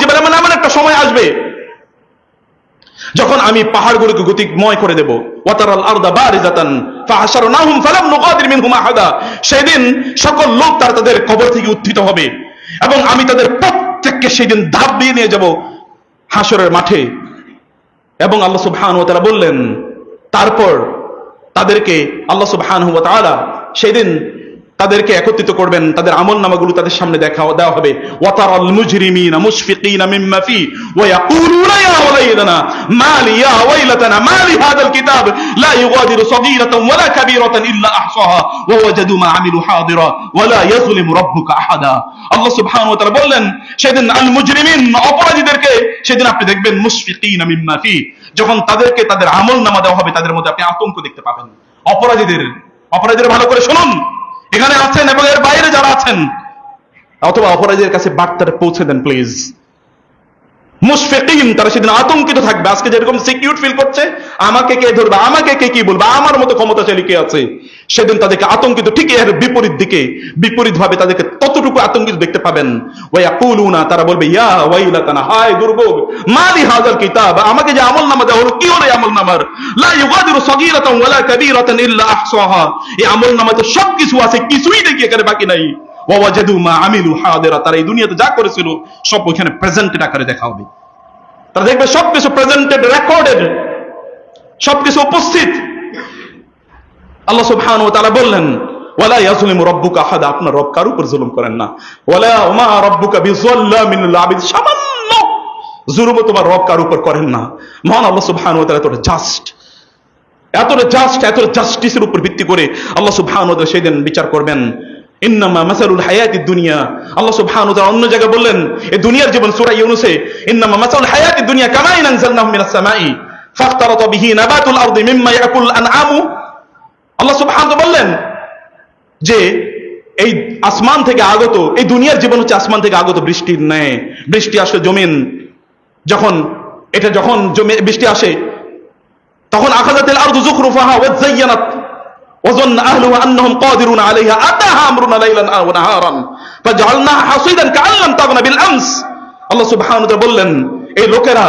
জিবাল, এমন একটা সময় আসবে যখন আমি পাহাড়গুলোকে গতিময় করে দেব। সেদিন সকল লোক তারা তাদের কবর থেকে উত্থিত হবে এবং আমি তাদের প্রত্যেককে সেদিন ধাপ দিয়ে নিয়ে যাব হাসরের মাঠে। এবং আল্লাহ সুবহান ও তারা বললেন, তারপর তাদেরকে আল্লাহ সুবহান ও তাআলা সেদিন তাদেরকে একত্রিত করবেন, তাদের আমল নামাগুলো তাদের সামনে দেখা, দেওয়া হবে। ওয়াতারাল মুজরিমিনা মুশফিকিনা মিম্মা ফি, ওয়া ইয়াকুলুনা ইয়া ওয়াইলানা, মা লি ইয়া ওয়াইলাতানা, মা লি হাদাল কিতাব, লা ইউগাদিরু সগীরাতান ওয়ালা কাবীরাতান ইল্লা আহসাহা, ওয়া ওয়াজাদু মা আমিলু হাদিরা ওয়ালা ইয়াজলিমু রাব্বুকা আহাদা। আল্লাহ সুবহানাহু ওয়া তাআলা বললেন, সেদিন আল মুজরিমিন অপরাধীদেরকে সেদিন আপনি দেখবেন মুশফিকিনা মিম্মা ফি, যখন তাদেরকে তাদের আমল নামা দেওয়া হবে, তাদের মধ্যে আপনি আতঙ্ক দেখতে পাবেন। অপরাধীদের অপরাধীদের ভালো করে শুনুন। এখানে আছেন এবং এর বাইরে যারা আছেন অথবা অপরাধীদের কাছে বার্তাটা পৌঁছে দেন প্লিজ মুশফিকিন তারা সেদিন আতঙ্কিত থাকবে। আজকে যেরকম সিকিউর ফিল করছে, আমাকে কে ধরবে, আমাকে কে কি বলবে, আমার মতো ক্ষমতাশালী কে আছে? সেদিন তাদেরকে আতঙ্কিত ঠিক এর বিপরীত দিকে বিপরীত ভাবে তাদেরকে ততটুকু আতঙ্কিত দেখতে পাবেন। ওয়া ইয়াকুলুনা তারা বলবে, ইয়া ওয়াইলাতানা, হায় দুর্ভোগ, মালি হাযাল কিতাব, আমাকে যে আমল নামা দেওয়া হলো কি হলো আমল নামার? লা ইউগাদিরু সগীরাতান ওয়ালা কাবীরাতান ইল্লা আহসাহা। এই আমল নামাতে সবকিছু আছে, কিছুই দেখি এখানে বাকি নাই। ওয়াজাদু মা আমিলু হাদিরা তারা এই দুনিয়াতে যা করেছিল, সব ওখানে প্রেজেন্টেড আকারে দেখা হবে। তারা দেখবে সবকিছু প্রেজেন্টেড রেকর্ডেড সবকিছু উপস্থিত। আল্লাহ সুবহানাহু ওয়া তাআলা বললেন জুলুম করেন না। সামান্য জুলুম তোমার রব কার উপর করেন না। তাআলা এতটা জাস্ট এতটা জাস্ট এতটা জাস্টিসের উপর ভিত্তি করে আল্লাহ ওয়া তাআলা সেদিন বিচার করবেন। দুনিয়া। অন্য জায়গায় বললেন দুনিয়ার জীবন দুনিয়া সুবহানাহু বললেন যে, এই আসমান থেকে আগত, এই দুনিয়ার জীবন হচ্ছে আসমান থেকে আগত বৃষ্টির ন্যায়। বৃষ্টি আসলে জমিন, যখন, এটা যখন বৃষ্টি আসে, তখন আখাযাতিল আরদু যুখরুফাহা ওয়া যায়্যানাত وظن أهلها أنهم قادرون عليها أتاها أمرنا ليلا أو نهارا فجعلناها حصيدا كأن لم تغن بالأمس আল্লাহ সুবহানাহু ওয়া তাআলা বললেন এই লোকেরা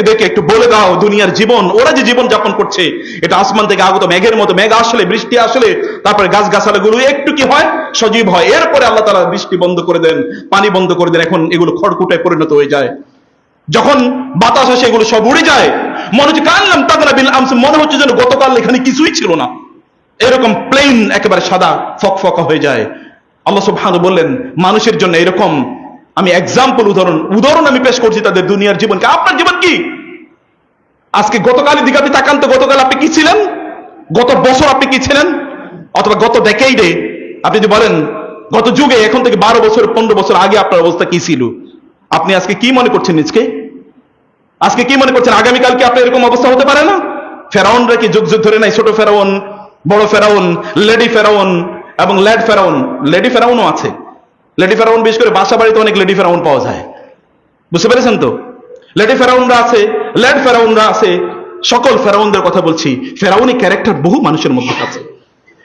এদেরকে একটু বলে দাও দুনিয়ার জীবন ওরা যে জীবন যাপন করছে এটা আসমান থেকে আগত মেঘের মতো মেঘ আসলে বৃষ্টি আসলে তারপরে গাছ গাছালাগুলো একটু কি হয় সজীব হয় এরপরে আল্লাহ তাআলা বৃষ্টি বন্ধ করে দেন পানি বন্ধ করে দেন এখন এগুলো খড়কুটায় পরিণত হয়ে যায় যখন বাতাস আসে এগুলো সব উড়ে যায় মনে হচ্ছে কানলাম তাগনা বিল আমস মনে হচ্ছে যেন গতকাল এখানে কিছুই ছিল না এরকম প্লেন একেবারে সাদা, ফকফকা হয়ে যায়। আল্লাহ সুবহানাহু বললেন, মানুষের জন্য এরকম, আমি এক্সাম্পল উদাহরণ উদাহরণ আমি পেশ করছি তাদের দুনিয়ার জীবনকে। আপনার জীবন কি? আজকে গতকালের দিকে আপনি তাকান তো, গতকাল আপনি কি ছিলেন? গত বছর আপনি কি ছিলেন? অথবা গত ডেকেইডে আপনি যদি বলেন, গত যুগে, এখন থেকে বারো বছর, পনেরো বছর আগে আপনার অবস্থা কি ছিল? আপনি আজকে কি মনে করছেন নিজকে? আজকে কি মনে করছেন আগামীকালকে আপনার এরকম অবস্থা হতে পারে না? ফেরাউনরা কি যুগ যুগ ধরে নাই, ছোট ফেরাউন বড় ফেরাউন, লেডি ফেরাউন এবং ল্যাড ফেরাউন। লেডি ফেরাউনও আছে। লেডি ফেরাউন বিশেষ করে বাসা বাড়িতে অনেক লেডি ফেরাউন পাওয়া যায়। বুঝতে পেরেছেন তো? লেডি ফেরাউনরা আছে ল্যাড ফেরাউনরা আছে, সকল ফেরাউনদের কথা বলছি। ফেরাউনি ক্যারেক্টার বহু মানুষের মধ্যে আছে।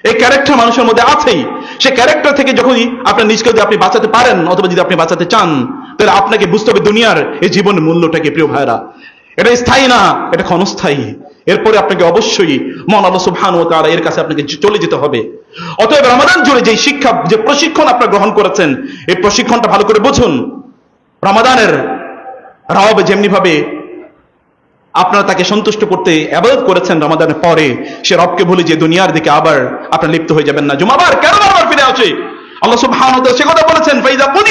এই ক্যারেক্টার মানুষের মধ্যে আছেই। সে ক্যারেক্টার থেকে যখনই আপনার নিজকে যদি আপনি বাঁচাতে পারেন, অথবা যদি আপনি বাঁচাতে চান, তাহলে আপনাকে বুঝতে হবে দুনিয়ার এই জীবনের মূল্যটাকে, প্রিয় ভাইরা এটা স্থায়ী না, এটা ক্ষণস্থায়ী। এরপরে আপনাকে অবশ্যই মন আল্লাহ সুবহান ও তাআলা এর কাছে আপনাকে চলে যেতে হবে। অতএব রমাদান জুড়ে যে শিক্ষা, যে প্রশিক্ষণ আপনারা গ্রহণ করেছেন, এই প্রশিক্ষণটা ভালো করে বুঝুন। রমাদানের রব যেমনি ভাবে আপনারা তাকে সন্তুষ্ট করতে আবাদত করেছেন রমাদানের পরে, সে রবকে ভুলে যে দুনিয়ার দিকে আবার আপনার লিপ্ত হয়ে যাবেন না। জুমাবার কেন আবার ফিরে আসে? আল্লাহ সে কথা বলেছেন আপনি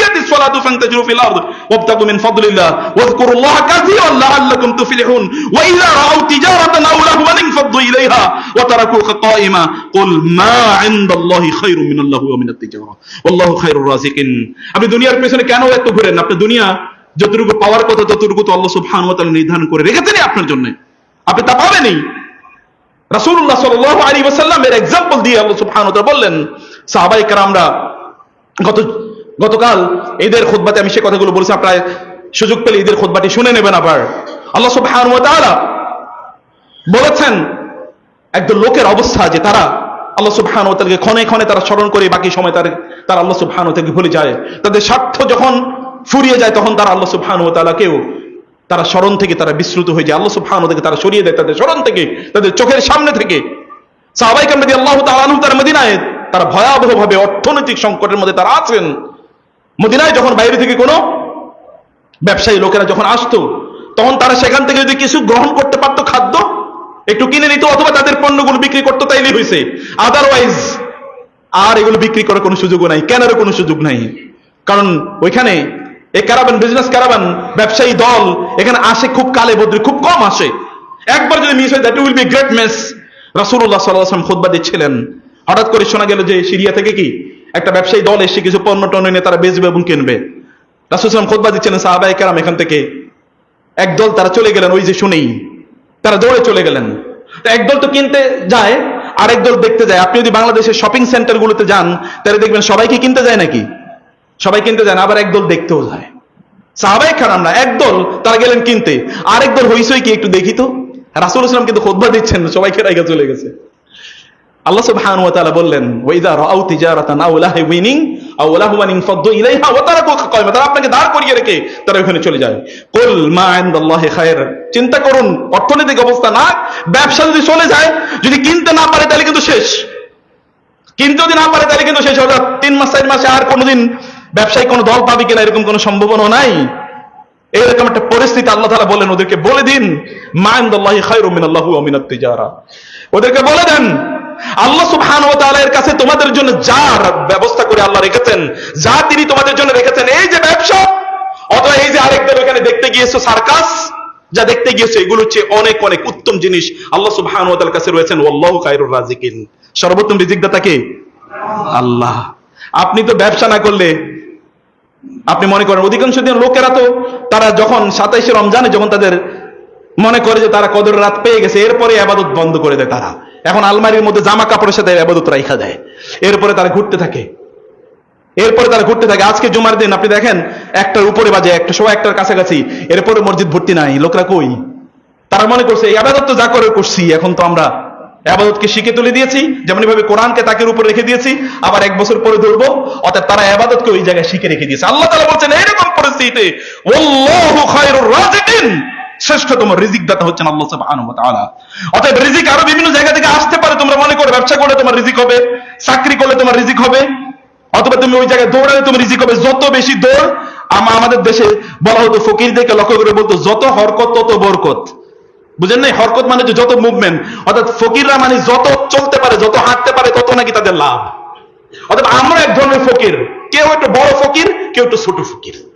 দুনিয়ার পেছনে কেন এত ঘুরেন? আপনি দুনিয়া যতটুকু পাওয়ার কথা ততটুকু তো আল্লাহ সুফান নির্ধারণ করে রেখেছেন আপনার জন্য। আপনি তা পাবেনই রাসূলুল্লাহ আলী আলাইহি এক্সাম্পল দিয়ে আল্লাহ সুবহান বললেন সাহাবাই কারামরা গত, গতকাল ঈদের খুতবাতে আমি সে কথাগুলো বলেছি, আপনারা সুযোগ পেলে ঈদের খুতবাটি শুনে নেবেন আবার। আল্লাহ ওয়া বলেছেন, একদল লোকের অবস্থা যে তারা আল্লাহ ওয়া তাআলাকে ক্ষণে ক্ষণে তারা স্মরণ করে বাকি সময় তার তারা আল্লাহ ওয়া তাআলাকে ভুলে যায়। তাদের স্বার্থ যখন ফুরিয়ে যায়, তখন তারা আল্লাহ ওয়া তাআলাকেও তারা স্মরণ থেকে তারা বিস্মৃত হয়ে যায়। আল্লাহ সুবহানাহু থেকে তারা সরিয়ে দেয় তাদের স্মরণ থেকে, তাদের চোখের সামনে থেকে। সাহাবাই আল্লাহ আনহুম তারা মদিনায় তারা ভয়াবহভাবে অর্থনৈতিক সংকটের মধ্যে তারা আছেন। মদিনায় যখন বাইরে থেকে কোনো ব্যবসায়ী লোকেরা যখন আসতো, তখন তারা সেখান থেকে যদি কিছু গ্রহণ করতে পারতো খাদ্য, একটু কিনে নিত অথবা তাদের পণ্যগুলো বিক্রি করতো তাইলেই হয়েছে আদারওয়াইজ আর এগুলো বিক্রি করার কোনো সুযোগও নাই, কেনারও কোনো সুযোগ নাই। কারণ ওইখানে এই ক্যারাবান বিজনেস ক্যারাবান ব্যবসায়ী দল, এখানে আসে খুব কালে বদ্রে খুব কম আসে। একবার যদি মিস হয় that will be great mess সাল্লাল্লাহু আলাইহি ওয়াসাল্লাম দিচ্ছিলেন। হঠাৎ করে শোনা গেল যে সিরিয়া থেকে কি একটা ব্যবসায়ী দল এসে কিছু পণ্য টন্য নিয়ে তারা বেচবে এবং কিনবে। রাসূল সাল্লাম খুতবা দিচ্ছিলেন সাহাবায়ে কেরাম এখান থেকে। একদল তারা চলে গেলেন ওই যে শুনেই। তারা দৌড়ে চলে গেলেন। একদল তো কিনতে যায়, আরেক দল দেখতে যায়। আপনি যদি বাংলাদেশের শপিং সেন্টার গুলোতে যান, তাহলে দেখবেন সবাই কি কিনতে যায় নাকি? সবাই কিনতে যায় না, আবার একদল দেখতেও যায়। সাহাবাই খারাপ না একদল তারা গেলেন কিনতে। আরেক দল হইসই কি একটু দেখি তো? রাসুল ইসলাম কিন্তু খোদবা দিচ্ছেন সবাইকে রাইগা চলে গেছে। আল্লাহ সুবহানাহু ওয়া তাআলা বললেন তিজারাতান আও আও ইলাইহা, ওয়া কায়মা তারা আপনাকে দাঁড় করিয়ে রেখে তারা ওখানে চলে যায়। কুল মা ইনদাল্লাহি খায়র চিন্তা করুন, অর্থনৈতিক অবস্থা না, ব্যবসা যদি চলে যায়, যদি কিনতে না পারে তাহলে কিন্তু শেষ। কিনতে যদি না পারে তাহলে কিন্তু শেষ হবে। তিন মাস, চার মাসে আর কোনোদিন ব্যবসায়ী কোনো দল পাবে কিনা এরকম কোনো সম্ভাবনা নাই। এরকম একটা পরিস্থিতি আল্লাহ তাআলা বলেন ওদেরকে বলে দিন, মা ইনদাল্লাহি খায়রুম মিনাল্লাহি ওয়া মিনাত তিজারা। ওদেরকে বলে দেন, আল্লাহ সুবহান ও এর কাছে তোমাদের জন্য যার ব্যবস্থা করে আল্লাহ রেখেছেন, যা তিনি তোমাদের জন্য রেখেছেন, এই যে ব্যবসা, অথবা এই যে আরেকদের ওখানে দেখতে গিয়েছো সার্কাস, যা দেখতে গিয়েছো এগুলো হচ্ছে অনেক অনেক উত্তম জিনিস আল্লাহ সুবহান ও কাছে রয়েছেন, ওয়াল্লাহু খায়রুর রাজিকিন। সর্বোত্তম রিজিকদাতা কে? আল্লাহ। আপনি তো ব্যবসা না করলে, আপনি মনে করেন অধিকাংশ দিন লোকেরা তো, তারা যখন সাতাইশে রমজানে, যখন তাদের মনে করে যে তারা কদর রাত পেয়ে গেছে, এরপরে আবাদত বন্ধ করে দেয় তারা। এখন আলমারির মধ্যে জামা কাপড়ের সাথে আবাদত রাইখা দেয় এরপরে তারা ঘুরতে থাকে। এরপরে তারা ঘুরতে থাকে। আজকে জুমার দিন, আপনি দেখেন, একটার উপরে বাজে, একটা সময় একটার কাছাকাছি, এরপরে মসজিদ ভর্তি নাই, লোকরা কই? তারা মনে করছে, এই আবাদত তো যা করে করছি, এখন তো আমরা আবাদতকে শিখে তুলে দিয়েছি যেমন ভাবে কোরআনকে তাকের উপরে রেখে দিয়েছি, আবার এক বছর পরে ধরবো। অর্থাৎ তারা আবাদতকে ওই জায়গায় শিখে রেখে দিয়েছে। আল্লাহ তাআলা বলছেন এরকম পরিস্থিতিতে শ্রেষ্ঠতম রিজিক দাতা হচ্ছেন আল্লাহ সুবহানাহু ওয়া তাআলা। অতএব রিজিক আরও বিভিন্ন জায়গা থেকে আসতে পারে, তোমরা মনে করো ব্যবসা করলে তোমার রিজিক হবে, চাকরি করলে তোমার রিজিক হবে, অথবা তুমি ওই জায়গায় দৌড়ালে তুমি রিজিক হবে। যত বেশি দৌড়, আমা আমাদের দেশে বলা হতো, ফকিরদেরকে লক্ষ্য করে বলতো, যত হরকত, তত বরকত। বুঝেন নাই? হরকত মানে যত মুভমেন্ট অর্থাৎ ফকিররা মানে যত চলতে পারে, যত হাঁটতে পারে, তত নাকি তাদের লাভ। অর্থাৎ আমরা এক ধরনের ফকির। কেউ একটু বড় ফকির, কেউ একটু ছোট ফকির।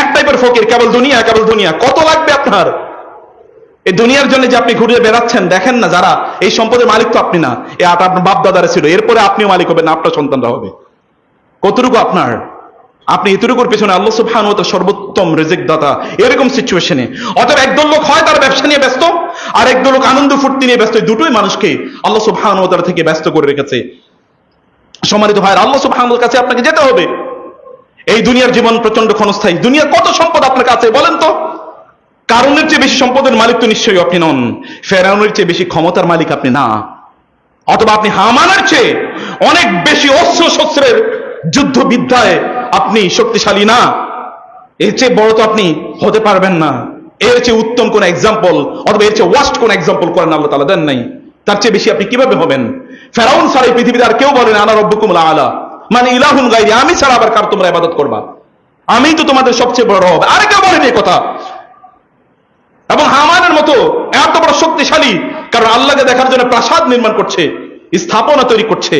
এক টাইপের ফকির, কেবল দুনিয়া কেবল দুনিয়া। কত লাগবে আপনার? এই দুনিয়ার জন্য যে আপনি ঘুরে বেড়াচ্ছেন, দেখেন না যারা, এই সম্পদের মালিক তো আপনি না। এ আট আপনার বাপ ছিল, এরপরে আপনিও মালিক হবেন, আপনার সন্তানরা হবে। কতটুকু আপনার? আপনি এতটুকুর পেছনে আল্লাহ সুবহান ও সর্বোত্তম রিজিক দাতা এরকম সিচুয়েশনে অতএব একদল লোক হয় তার ব্যবসা নিয়ে ব্যস্ত, আর একদল লোক আনন্দ ফুর্তি নিয়ে ব্যস্ত দুটোই মানুষকে আল্লাহ ও থেকে ব্যস্ত করে রেখেছে। সম্মানিত ভাইয়ের, আল্লাহ সুবহানুর কাছে আপনাকে যেতে হবে। এই দুনিয়ার জীবন প্রচণ্ড ক্ষণস্থায়ী। দুনিয়ার কত সম্পদ আপনার কাছে, বলেন তো? কারণের চেয়ে বেশি সম্পদের মালিক তো নিশ্চয়ই আপনি নন। ফেরাউনের চেয়ে বেশি ক্ষমতার মালিক আপনি না। অথবা আপনি হামানের চেয়ে অনেক বেশি অস্ত্র শস্ত্রের যুদ্ধ বিদ্যায় আপনি শক্তিশালী না। এর চেয়ে বড় তো আপনি হতে পারবেন না। এর চেয়ে উত্তম কোন এক্সাম্পল অথবা এর চেয়ে ওয়াস্ট কোন এক্সাম্পল করেন আল্লাহ তালা দেন নাই। তার চেয়ে বেশি আপনি কীভাবে হবেন? ফেরাউন ছাড়া এই পৃথিবীতে আর কেউ বলেন আনা রব্বকুম আলা। মানে ইলাহুন গাইরি আমি ছাড়া আবার কার তোমরা ইবাদত করবা? আমি তো তোমাদের সবচেয়ে বড় হবে আরে কেউ এই কথা। এবং হামানের মতো এত বড় শক্তিশালী, কারণ আল্লাহকে দেখার জন্য প্রাসাদ নির্মাণ করছে, স্থাপনা তৈরি করছে,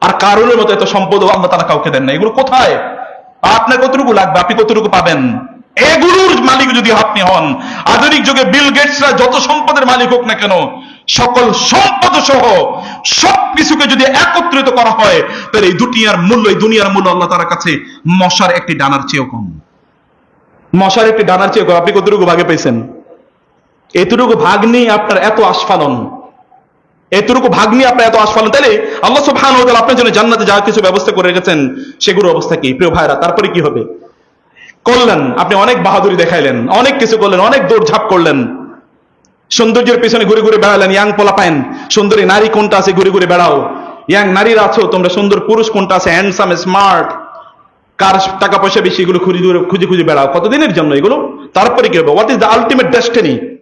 আর কারণের মতো এত সম্পদ আল্লাহ তারা কাউকে দেন না। এগুলো কোথায়? আপনার কতটুকু লাগবে? আপনি কতটুকু পাবেন? এগুলোর মালিক যদি আপনি হন, আধুনিক যুগে বিল গেটসরা যত সম্পদের মালিক হোক না কেন সকল সম্পদ সহ সবকিছুকে যদি একত্রিত করা হয়, তাহলে এই দুনিয়ার মূল্য, এই দুনিয়ার মূল্য আল্লাহ তার কাছে মশার একটি ডানার চেয়েও কম। মশার একটি ডানার চেয়েও কম। আপনি কতটুকু ভাগে পেয়েছেন এতটুকু ভাগ নিয়ে আপনার এত আস্ফালন। এতটুকু ভাগ নিয়ে আপনার এত আস্ফালন। তাহলে আল্লাহ ওয়া তাআলা আপনার জন্য জান্নাতে যা কিছু ব্যবস্থা করে রেখেছেন, সেগুলোর অবস্থা কি? প্রিয় ভাইরা তারপরে কি হবে? করলেন। আপনি অনেক বাহাদুরি দেখাইলেন, অনেক কিছু করলেন, অনেক দৌড়ঝাঁপ করলেন। সৌন্দর্যের পেছনে ঘুরে ঘুরে বেড়ালেন, ইয়াং পোলা পাইন সুন্দরী নারী কোনটা আছে? ঘুরে ঘুরে বেড়াও। ইয়াং নারীরা আছো, তোমরা সুন্দর পুরুষ কোনটা আছে? হ্যান্ডসাম স্মার্ট কার টাকা পয়সা বেশি, এগুলো খুঁজে খুঁজে খুঁজে বেড়াও। কতদিনের জন্য এগুলো? তারপরে কি হবে? What is the ultimate destiny